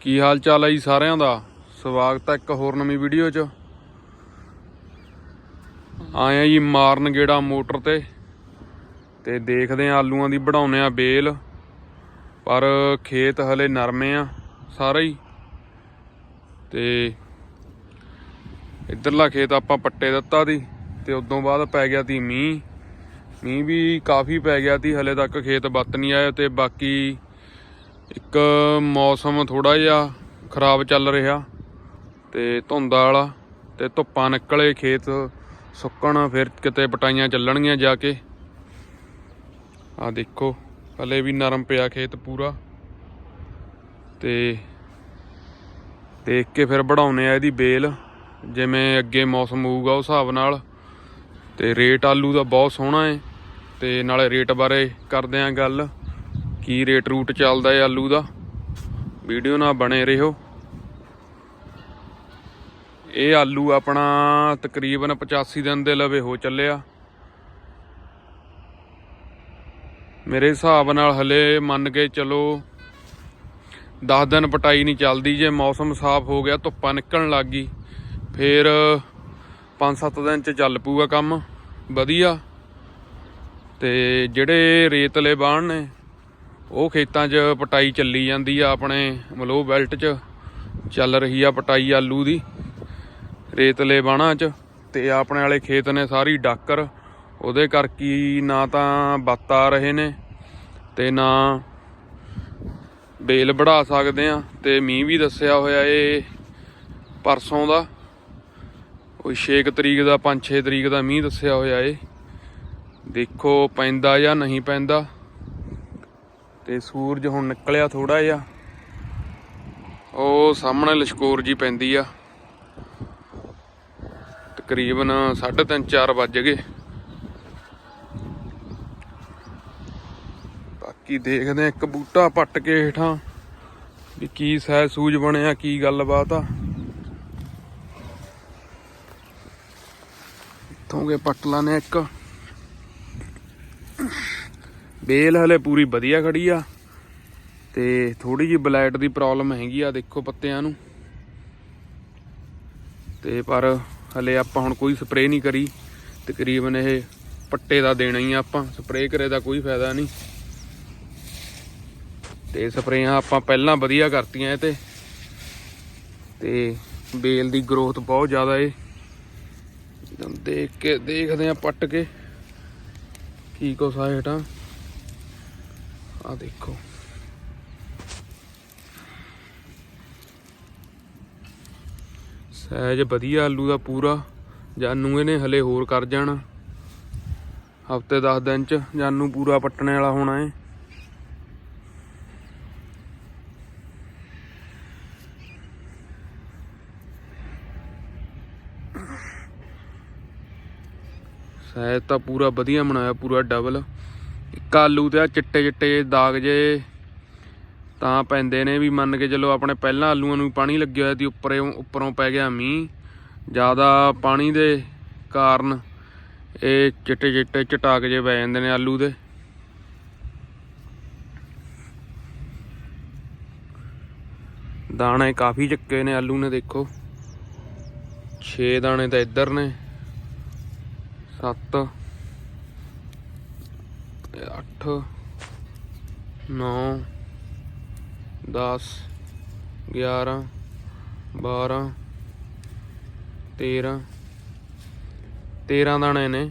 ਕੀ ਹਾਲ ਚਾਲ ਹੈ ਜੀ ਸਾਰਿਆਂ ਦਾ? ਸਵਾਗਤ ਹੈ ਇੱਕ ਹੋਰ ਨਵੀਂ ਵੀਡੀਓ 'ਚ। ਆਇਆ ਜੀ ਮਾਰਨ ਗੇੜਾ ਮੋਟਰ ਤੇ। ਤੇ ਦੇਖਦੇ ਆ ਆਲੂਆਂ ਦੀ ਬਣਾਉਨੇ ਆ ਬੇਲ। ਪਰ ਖੇਤ ਹਲੇ ਨਰਮੇ ਆ ਸਾਰੇ ਹੀ। ਤੇ ਇੱਧਰਲਾ ਖੇਤ ਆਪਾਂ ਪੱਟੇ ਦਿੱਤਾ ਦੀ ਤੇ ਉਦੋਂ ਬਾਅਦ ਪੈ ਗਿਆ ਤੀ ਮੀਂਹ। ਮੀਂਹ ਵੀ ਕਾਫੀ ਪੈ ਗਿਆ ਤੀ ਹਲੇ ਤੱਕ ਖੇਤ ਬੱਤ ਨਹੀਂ ਆਇਆ ਤੇ ਬਾਕੀ ਇੱਕ ਮੌਸਮ ਥੋੜਾ ਜਿਹਾ ਖਰਾਬ ਚੱਲ ਰਿਹਾ ਤੇ ਧੁੰਦਾ ਵਾਲਾ ਤੇ ਧੁੱਪਾਂ ਨਿਕਲੇ, ਖੇਤ ਸੁੱਕਣ, ਫਿਰ ਕਿਤੇ ਪਟਾਈਆਂ ਚੱਲਣਗੀਆਂ ਜਾ ਕੇ। ਆ ਦੇਖੋ, ਹਲੇ ਵੀ ਨਰਮ ਪਿਆ ਖੇਤ ਪੂਰਾ। ਤੇ ਦੇਖ ਕੇ ਫਿਰ ਵਢਾਉਨੇ ਆ ਇਹਦੀ ਬੇਲ, ਜਿਵੇਂ ਅੱਗੇ ਮੌਸਮ ਹੋਊਗਾ ਉਸ ਹਿਸਾਬ ਨਾਲ। ਤੇ ਰੇਟ ਆਲੂ ਦਾ ਬਹੁਤ ਸੋਹਣਾ ਹੈ ਤੇ ਨਾਲੇ ਰੇਟ ਬਾਰੇ ਕਰਦੇ ਆਂ ਗੱਲ। ਕੀ ਰੇਟ ਰੂਟ ਚੱਲਦਾ ਹੈ ਆਲੂ ਦਾ? ਵੀਡੀਓ ਨਾਲ ਬਣੇ ਰਹੋ। ਇਹ ਆਲੂ ਆਪਣਾ ਤਕਰੀਬਨ 85 ਦਿਨ ਦੇ ਲਵੇ ਹੋ ਚੱਲਿਆ। ਮੇਰੇ ਹਿਸਾਬ ਨਾਲ ਹਲੇ ਮੰਨ ਕੇ ਚਲੋ 10 ਦਿਨ ਪਟਾਈ ਨਹੀਂ ਚੱਲਦੀ, ਜੇ ਮੌਸਮ ਸਾਫ਼ ਹੋ ਗਿਆ, ਧੁੱਪਾਂ ਨਿਕਲਣ ਲੱਗ ਗਈ, ਫੇਰ 5-7 ਦਿਨ ਚ ਚੱਲ ਪੂਗਾ ਕੰਮ। ਵਧੀਆ। ਤੇ ਜਿਹੜੇ ਰੇਤਲੇ ਬਾਣ ਨੇ ਉਹ ਖੇਤਾਂ 'ਚ ਪਟਾਈ ਚੱਲੀ ਜਾਂਦੀ ਆ ਆਪਣੇ ਮਲੋ ਬੈਲਟ 'ਚ। ਚੱਲ ਰਹੀ ਆ ਪਟਾਈ ਆਲੂ ਦੀ, ਰੇਤਲੇ ਬਾਣਾ 'ਚ। ਤੇ ਆਪਣੇ ਵਾਲੇ ਖੇਤ ਨੇ ਸਾਰੀ ਡਾਕਰ। ਉਹਦੇ ਕਰਕੇ ਨਾ ਤਾਂ ਬੱਤ ਆ ਰਹੇ ਨੇ ਤੇ ਨਾ ਬੇਲ ਵੜਾ ਸਕਦੇ ਆ। ਤੇ ਮੀਂਹ ਵੀ ਦੱਸਿਆ ਹੋਇਆ ਏ ਪਰਸੋਂ ਦਾ। ਕੋਈ 6 ਤਰੀਕ ਦਾ 5-6 ਤਰੀਕ ਦਾ ਮੀਂਹ ਦੱਸਿਆ ਹੋਇਆ ਏ। ਦੇਖੋ ਪੈਂਦਾ ਜਾਂ ਨਹੀਂ ਪੈਂਦਾ। ਤੇ ਸੂਰਜ ਹੁਣ ਨਿਕਲਿਆ ਥੋੜਾ ਜਿਹਾ। ਉਹ ਸਾਹਮਣੇ ਲਸ਼ਕੋਰ ਜੀ ਪੈਂਦੀ ਆ। ਤਕਰੀਬਨ 3:30 4 ਵੱਜ ਗਏ। ਬਾਕੀ ਦੇਖਦੇ ਆ ਇੱਕ ਬੂਟਾ ਪੱਟ ਕੇ ਹੇਠਾਂ ਵੀ ਕੀ ਸਹਿ ਸੂਜ ਬਣਿਆ ਕੀ ਗੱਲਬਾਤ ਆ। ਇੱਥੋਂ ਕੇ ਪੱਟ ਲਾਨੇ ਇੱਕ। ਬੇਲ ਹਲੇ ਪੂਰੀ ਵਧੀਆ ਖੜੀ ਆ। ਤੇ ਥੋੜੀ ਜਿਹੀ ਬਲੈਟ ਦੀ ਪ੍ਰੋਬਲਮ ਹੈਗੀ ਆ ਦੇਖੋ ਪੱਤਿਆਂ ਨੂੰ। ਤੇ ਪਰ ਹਲੇ ਆਪਾਂ ਹੁਣ ਕੋਈ ਸਪਰੇਅ ਨਹੀਂ ਕਰੀ। ਤਕਰੀਬਨ ਇਹ ਪੱਟੇ ਦਾ ਦੇਣਾ ਹੀ ਆ ਆਪਾਂ। ਸਪਰੇਅ ਕਰੇ ਦਾ ਕੋਈ ਫਾਇਦਾ ਨਹੀਂ। ਤੇ ਸਪਰੇਆਂ ਆਪਾਂ ਪਹਿਲਾਂ ਵਧੀਆ ਕਰਤੀਆਂ ਇਹ ਤੇ। ਤੇ ਬੇਲ ਦੀ ਗਰੋਥ ਬਹੁਤ ਜ਼ਿਆਦਾ ਏ। ਦੇਖ ਕੇ ਦੇਖਦੇ ਆ ਪੱਟ ਕੇ। ਕੀ ਕੁਛ ਆ ਹੇਠਾਂ। ਆ ਦੇਖੋ। ਸਹਿਜ ਵਧੀਆ ਆਲੂ ਦਾ ਪੂਰਾ। ਜਾਨੂ ਇਹਨੇ ਹਲੇ ਹੋਰ ਕਰ ਜਾਣਾ। ਹਫ਼ਤੇ 10 ਦਿਨ ਚ ਜਾਨੂ ਪੂਰਾ ਪੱਟਣੇ ਵਾਲਾ ਹੋਣਾ ਏ। ਸਹਿਜ ਤਾਂ ਪੂਰਾ ਵਧੀਆ ਬਣਾਇਆ, ਪੂਰਾ ਡਬਲ ਇੱਕ ਆਲੂ ਤੇ ਆ ਚਿੱਟੇ ਚਿੱਟੇ ਜਿਹੇ ਦਾਗ ਜੇ ਤਾਂ ਪੈਂਦੇ ਨੇ ਵੀ ਮੰਨ ਕੇ ਚੱਲੋ ਆਪਣੇ ਪਹਿਲਾਂ ਆਲੂਆਂ ਨੂੰ ਵੀ ਪਾਣੀ ਲੱਗਿਆ ਹੋਇਆ ਸੀ, ਉੱਪਰੇ ਉੱਪਰੋਂ ਪੈ ਗਿਆ ਮੀਂਹ। ਜ਼ਿਆਦਾ ਪਾਣੀ ਦੇ ਕਾਰਨ ਇਹ ਚਿੱਟੇ ਚਿੱਟੇ ਚਟਾਕ ਜੇ ਪੈ ਜਾਂਦੇ ਨੇ ਆਲੂ ਦੇ। ਦਾਣੇ ਕਾਫੀ ਚੱਕੇ ਨੇ ਆਲੂ ਨੇ, ਦੇਖੋ। 6 ਦਾਣੇ ਤਾਂ ਇੱਧਰ ਨੇ। 7 8 9 10 11 12 13 13 ਦਾਣੇ ਨੇ,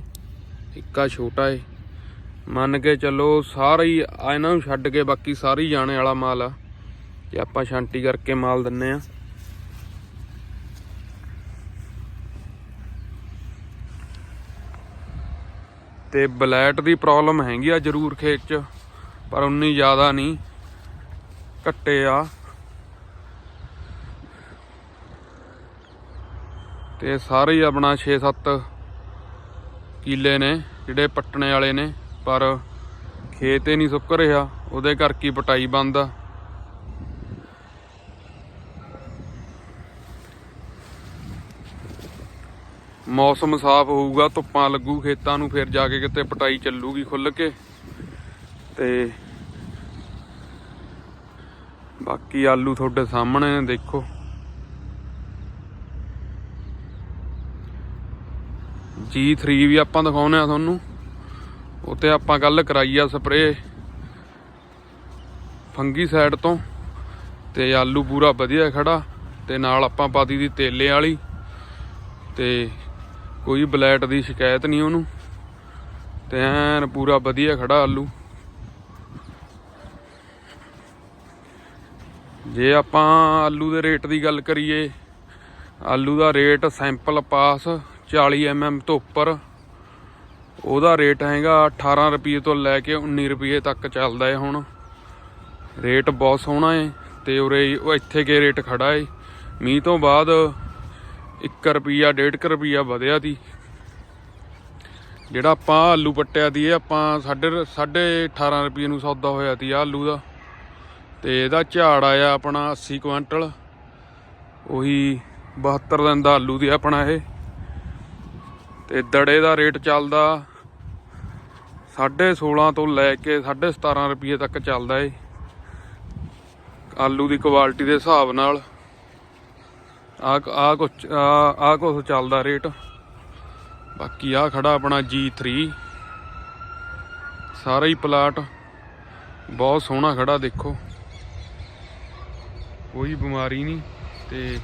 ਇੱਕਾ ਛੋਟਾ ਏ। ਮੰਨ ਕੇ ਚੱਲੋ ਸਾਰੇ ਹੀ ਇਹਨਾਂ ਨੂੰ ਛੱਡ ਕੇ ਬਾਕੀ ਸਾਰੀ ਜਾਣੇ ਵਾਲਾ ਮਾਲ ਆ। ਤੇ ਆਪਾਂ ਛਾਂਟੀ ਕਰਕੇ ਮਾਲ ਦਿੰਨੇ ਆ। ਤੇ ਬਲੈਟ ਦੀ ਪ੍ਰੋਬਲਮ ਹੈਗੀ ਆ ਜ਼ਰੂਰ ਖੇਤ 'ਚ, ਪਰ ਉਨੀ ਜ਼ਿਆਦਾ ਨਹੀਂ। ਘੱਟੇ ਆ। ਤੇ ਸਾਰੇ ਹੀ ਆਪਣਾ 6-7 ਕੀਲੇ ਨੇ, ਜਿਹੜੇ ਪੱਟਣੇ ਵਾਲੇ ਨੇ, ਪਰ ਖੇਤ ਹੀ ਨਹੀਂ ਸੁੱਕ ਰਿਹਾ, ਉਹਦੇ ਕਰਕੇ ਪਟਾਈ ਬੰਦ ਆ। ਮੌਸਮ ਸਾਫ਼ ਹੋਊਗਾ, ਧੁੱਪਾਂ ਲੱਗੂ, ਖੇਤਾਂ ਨੂੰ ਫਿਰ ਜਾ ਕੇ ਕਿਤੇ ਪਟਾਈ ਚੱਲੂਗੀ ਖੁੱਲ ਕੇ। ਤੇ ਬਾਕੀ ਆਲੂ ਤੁਹਾਡੇ ਸਾਹਮਣੇ ਨੇ, ਦੇਖੋ। G3 ਵੀ ਆਪਾਂ ਦਿਖਾਉਨੇ ਆ ਤੁਹਾਨੂੰ। ਉਤੇ ਆਪਾਂ ਕੱਲ ਕਰਾਈ ਆ ਸਪਰੇ ਫੰਗੀ ਸਾਈਡ ਤੋਂ। ਤੇ ਆਲੂ ਪੂਰਾ ਵਧੀਆ ਖੜਾ। ਤੇ ਨਾਲ ਆਪਾਂ ਪਾਤੀ ਦੀ ਤੇਲੇ ਵਾਲੀ। ਤੇ ਕੋਈ ਬਲੈਟ ਦੀ ਸ਼ਿਕਾਇਤ ਨਹੀਂ ਉਹਨੂੰ। ਤੇ ਐਨ ਪੂਰਾ ਵਧੀਆ ਖੜਾ ਆਲੂ। ਜੇ ਆਪਾਂ ਆਲੂ ਦੇ ਰੇਟ ਦੀ ਗੱਲ ਕਰੀਏ, ਆਲੂ ਦਾ ਰੇਟ ਸੈਂਪਲ ਪਾਸ 40 mm ਤੋਂ ਉੱਪਰ, ਉਹਦਾ ਰੇਟ ਹੈਗਾ 18 ਰੁਪਏ ਤੋਂ ਲੈ ਕੇ 19 ਰੁਪਏ ਤੱਕ ਚੱਲਦਾ ਹੈ ਹੁਣ। ਰੇਟ ਬਹੁਤ ਸੋਹਣਾ ਹੈ ਤੇ ਉਰੇ ਉਹ ਇੱਥੇ ਕੇ ਰੇਟ ਖੜਾ ਹੈ ਮੀਂਹ ਤੋਂ ਬਾਅਦ 1 ਰੁਪਿਆ 1.5 ਰੁਪਿਆ ਵਧਿਆ ਦੀ ਜਿਹੜਾ ਆਪਾਂ ਆਲੂ ਪੱਟਿਆ ਦੀ ਇਹ ਆਪਾਂ ਸਾਢੇ ਸਾਢੇ 18 ਰੁਪਏ ਨੂੰ ਸੌਦਾ ਹੋਇਆ ਸੀ ਆਲੂ ਦਾ। ਤੇ ਇਹਦਾ ਝਾੜ ਆਇਆ ਆਪਣਾ 80 ਕੁਇੰਟਲ। ਉਹੀ 72 ਦਿਨ ਦਾ ਆਲੂ ਦੀ ਆਪਣਾ ਇਹ। ਤੇ ਦੜੇ ਦਾ ਰੇਟ ਚੱਲਦਾ 16.5 ਤੋਂ ਲੈ ਕੇ 17.5 ਰੁਪਏ ਤੱਕ ਚੱਲਦਾ ਏ ਆਲੂ ਦੀ ਕੁਆਲਿਟੀ ਦੇ ਹਿਸਾਬ ਨਾਲ। ਆ ਆ ਕੁਛ ਆ ਕੁਛ ਚੱਲਦਾ ਰੇਟ। ਬਾਕੀ ਆ ਖੜਾ ਆਪਣਾ G3 ਸਾਰਾ ਹੀ ਪਲਾਟ। ਬਹੁਤ ਸੋਹਣਾ ਖੜਾ, ਦੇਖੋ। ਕੋਈ ਬਿਮਾਰੀ ਨਹੀਂ। ਤੇ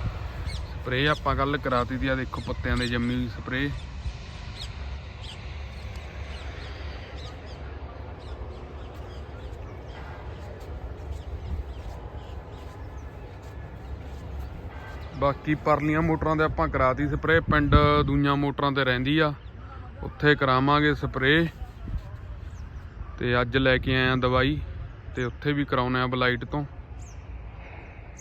ਸਪਰੇ ਆਪਾਂ ਕੱਲ ਕਰਾਤੀ ਦੀ ਆ, ਦੇਖੋ ਪੱਤਿਆਂ ਦੇ ਜੰਮੀ ਹੋਈ ਸਪਰੇ ਬਾਕੀ ਪਰਲੀਆਂ ਮੋਟਰਾਂ ਤੇ ਆਪਾਂ ਕਰਾਤੀ ਸਪਰੇ ਪਿੰਡ ਦੂਈਆਂ ਮੋਟਰਾਂ ਤੇ ਰਹਿੰਦੀ ਆ। ਉੱਥੇ ਕਰਾਵਾਂਗੇ ਸਪਰੇ ਤੇ ਅੱਜ ਲੈ ਕੇ ਆਇਆ ਦਵਾਈ, ਤੇ ਉੱਥੇ ਵੀ ਕਰਾਉਨੇ ਆ ਬਲਾਈਟ ਤੋਂ।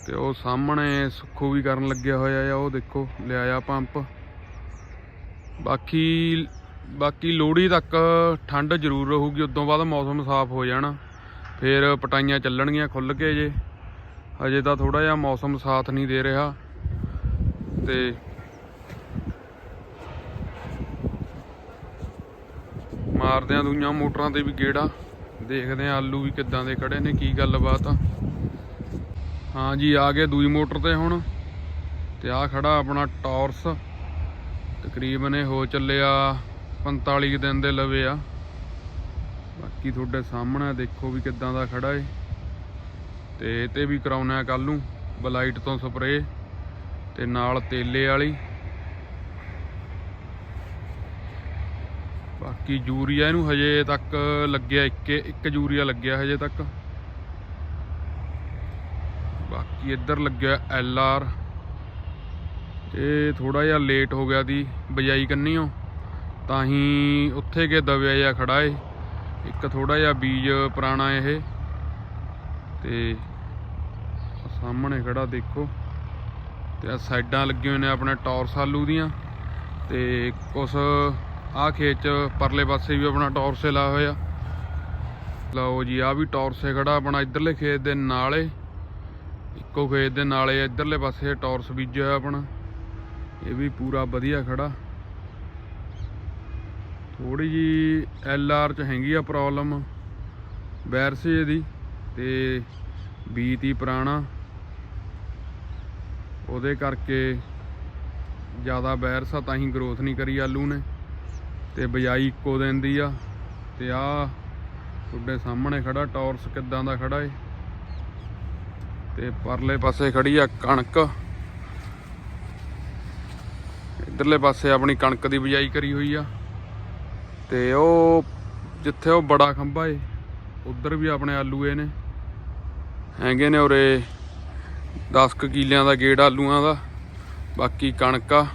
ਤੇ ਉਹ ਸਾਹਮਣੇ ਸੁੱਖੋ ਵੀ ਕਰਨ ਲੱਗਿਆ ਹੋਇਆ ਆ, ਉਹ ਦੇਖੋ, ਲਿਆਇਆ ਪੰਪ। ਬਾਕੀ ਬਾਕੀ ਲੋਹੜੀ ਤੱਕ ਠੰਡ ਜ਼ਰੂਰ ਰਹੂਗੀ, ਉਦੋਂ ਬਾਅਦ ਮੌਸਮ ਸਾਫ਼ ਹੋ ਜਾਣਾ। ਫਿਰ ਪਟਾਈਆਂ ਚੱਲਣਗੀਆਂ ਖੁੱਲ ਕੇ ਜੇ। ਹਜੇ ਤਾਂ ਥੋੜਾ ਜਿਹਾ ਮੌਸਮ ਸਾਥ ਨਹੀਂ ਦੇ ਰਿਹਾ। ਤੇ ਮਾਰਦੇ ਆ ਦੂਈਆਂ ਮੋਟਰਾਂ ਤੇ ਵੀ ਗੇੜਾ। ਦੇਖਦੇ ਆ ਆਲੂ ਵੀ ਕਿੱਦਾਂ ਦੇ ਖੜੇ ਨੇ, ਕੀ ਗੱਲਬਾਤ ਆ। ਹਾਂ ਜੀ, ਆ ਗਏ ਦੂਈ ਮੋਟਰ ਤੇ ਹੁਣ। ਤੇ ਆ ਖੜਾ ਆਪਣਾ ਟੌਰਸ। ਤਕਰੀਬਨ ਇਹ ਹੋ ਚੱਲਿਆ 45 ਕੁ ਦਿਨ ਦੇ ਲਵੇ ਆ। ਬਾਕੀ ਤੁਹਾਡੇ ਸਾਹਮਣੇ ਦੇਖੋ ਵੀ ਕਿੱਦਾਂ ਦਾ ਖੜਾ ਏ। ਤੇ ਇਹ ਤੇ ਵੀ ਕਰਾਉਣਾ ਕੱਲ ਨੂੰ, ਬਲਾਈਟ ਤੋਂ ਸਪਰੇਅ। ਤੇ ਨਾਲ ਤੇਲੇ ਵਾਲੀ। ਬਾਕੀ ਯੂਰੀਆ ਇਹਨੂੰ ਹਜੇ ਤੱਕ ਲੱਗਿਆ ਇੱਕ ਇੱਕ ਯੂਰੀਆ ਲੱਗਿਆ ਹਜੇ ਤੱਕ। ਬਾਕੀ ਇੱਧਰ ਲੱਗਿਆ ਐਲ ਆਰ। ਇਹ ਥੋੜਾ ਜਿਹਾ ਲੇਟ ਹੋ ਗਿਆ ਦੀ ਬਜਾਈ ਕੰਨੀਓ। ਤਾਂ ਹੀ ਉੱਥੇ ਕੇ ਦਬਿਆ ਜਿਹਾ ਖੜਾ ਏ। ਇੱਕ ਥੋੜਾ ਜਿਹਾ ਬੀਜ ਪੁਰਾਣਾ ਇਹ। ਤੇ ਸਾਹਮਣੇ ਖੜਾ ਦੇਖੋ। ਤੇ ਆ ਸਾਈਡਾਂ ਲੱਗੇ ਹੋਈਆਂ ਨੇ ਆਪਣੇ ਟੌਰਸ ਆਲੂ ਦੀਆਂ ਤੇ ਕੁਛ ਆਹ ਖੇਤ ਚ ਪਰਲੇ ਪਾਸੇ ਵੀ ਆਪਣਾ ਟੌਰਸੇ ਲਾ ਹੋਇਆ। ਲਓ ਜੀ ਆ ਵੀ ਟੌਰਸੇ ਖੜਾ ਆਪਣਾ ਇਧਰਲੇ ਖੇਤ ਦੇ ਨਾਲੇ, ਇੱਕੋ ਖੇਤ ਦੇ ਨਾਲੇ ਇਧਰਲੇ ਪਾਸੇ ਟੌਰਸ ਬੀਜਿਆ ਹੋਇਆ ਆਪਣਾ। ਇਹ ਵੀ ਪੂਰਾ ਵਧੀਆ ਖੜਾ। ਥੋੜੀ ਜੀ ਐਲ ਆਰ ਚ ਹੈਗੀ ਆ ਪ੍ਰੋਬਲਮ, ਵੈਰਸੇ ਦੀ ਤੇ ਬੀਤੀ ਪੁਰਾਣਾ। ਉਹਦੇ ਕਰਕੇ ਜ਼ਿਆਦਾ ਵਾਇਰਸ ਆ ਤਾਂ ਹੀ ਗਰੋਥ ਨਹੀਂ ਕਰੀ ਆਲੂ ਨੇ। ਤੇ ਬਜਾਈ ਇੱਕੋ ਦਿਨ ਦੀ ਆ। ਤੇ ਆ ਤੁਹਾਡੇ ਸਾਹਮਣੇ ਖੜਾ, ਟੌਰਸ ਕਿੱਦਾਂ ਦਾ ਖੜਾ ਏ। ਤੇ ਪਰਲੇ ਪਾਸੇ ਖੜੀ ਆ ਕਣਕ। ਇਧਰਲੇ ਪਾਸੇ ਆਪਣੀ ਕਣਕ ਦੀ ਬਜਾਈ ਕਰੀ ਹੋਈ ਆ। ਤੇ ਉਹ ਜਿੱਥੇ ਉਹ ਬੜਾ ਖੰਭਾ ਏ, ਉਧਰ ਵੀ ਆਪਣੇ ਆਲੂ ਏ ਨੇ। ਹੈਗੇ ਨੇ ਉਰੇ 10 ਕੁ ਕਿੱਲਿਆਂ ਦਾ ਗੇੜ ਆਲੂਆਂ ਦਾ, ਬਾਕੀ ਕਣਕ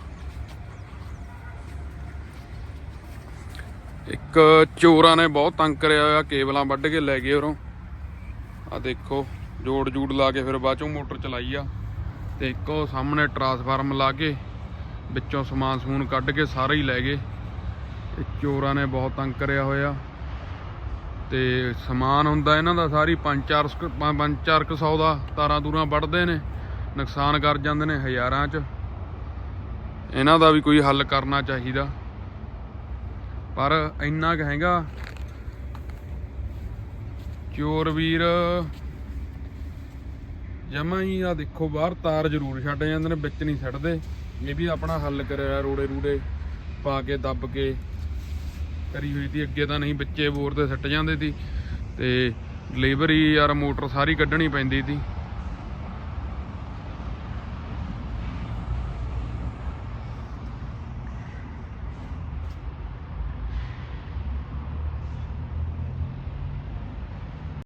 ਇੱਕ ਚੋਰਾਂ ਨੇ ਬਹੁਤ ਤੰਗ ਕਰਿਆ ਹੋਇਆ, ਕੇਬਲਾਂ ਵੱਢ ਕੇ ਲੈ ਗਏ ਉਰੋਂ। ਆ ਦੇਖੋ, ਜੋੜ ਜੂੜ ਲਾ ਕੇ ਫਿਰ ਬਾਅਦ ਚੋਂ ਮੋਟਰ ਚਲਾਈ ਆ। ਤੇ ਇੱਕ ਉਹ ਸਾਹਮਣੇ ਟਰਾਂਸਫਾਰਮ ਲਾ ਕੇ, ਵਿੱਚੋਂ ਸਮਾਨ ਸਮੂਨ ਕੱਢ ਕੇ ਸਾਰੇ ਹੀ ਲੈ ਗਏ। ਇਹ ਚੋਰਾਂ ਨੇ ਬਹੁਤ ਤੰਗ ਕਰਿਆ ਹੋਇਆ। ਤੇ ਸਮਾਨ ਹੁੰਦਾ ਇਹਨਾਂ ਦਾ ਸਾਰੀ 5-4 5-4 100 ਦਾ ਤਾਰਾਂ ਤੂਰਾਂ ਵੱਢਦੇ ਨੇ, ਨੁਕਸਾਨ ਕਰ ਜਾਂਦੇ ਨੇ ਹਜ਼ਾਰਾਂ ਚ। ਇਹਨਾਂ ਦਾ ਵੀ ਕੋਈ ਹੱਲ ਕਰਨਾ ਚਾਹੀਦਾ। ਪਰ ਇੰਨਾ ਕੁ ਹੈਗਾ। ਚੋਰ ਵੀਰ, ਜਮਾ ਹੀ ਆ ਦੇਖੋ, ਬਾਹਰ ਤਾਰ ਜ਼ਰੂਰ ਛੱਡ ਜਾਂਦੇ ਨੇ, ਵਿੱਚ ਨਹੀਂ ਛੱਡਦੇ। ਇਹ ਵੀ ਆਪਣਾ ਹੱਲ ਕਰਿਆ ਰੋੜੇ ਰੂੜੇ ਪਾ ਕੇ, ਦੱਬ ਕੇ। ਕਰੀ ਹੋਈ ਸੀ, ਅੱਗੇ ਤਾਂ ਨਹੀਂ ਬੱਚੇ ਬੋਰ ਤੇ ਸੱਟ ਜਾਂਦੇ ਸੀ ਤੇ ਡਿਲੀਵਰੀ ਯਾਰ ਮੋਟਰ ਸਾਰੀ ਕੱਢਣੀ ਪੈਂਦੀ ਸੀ।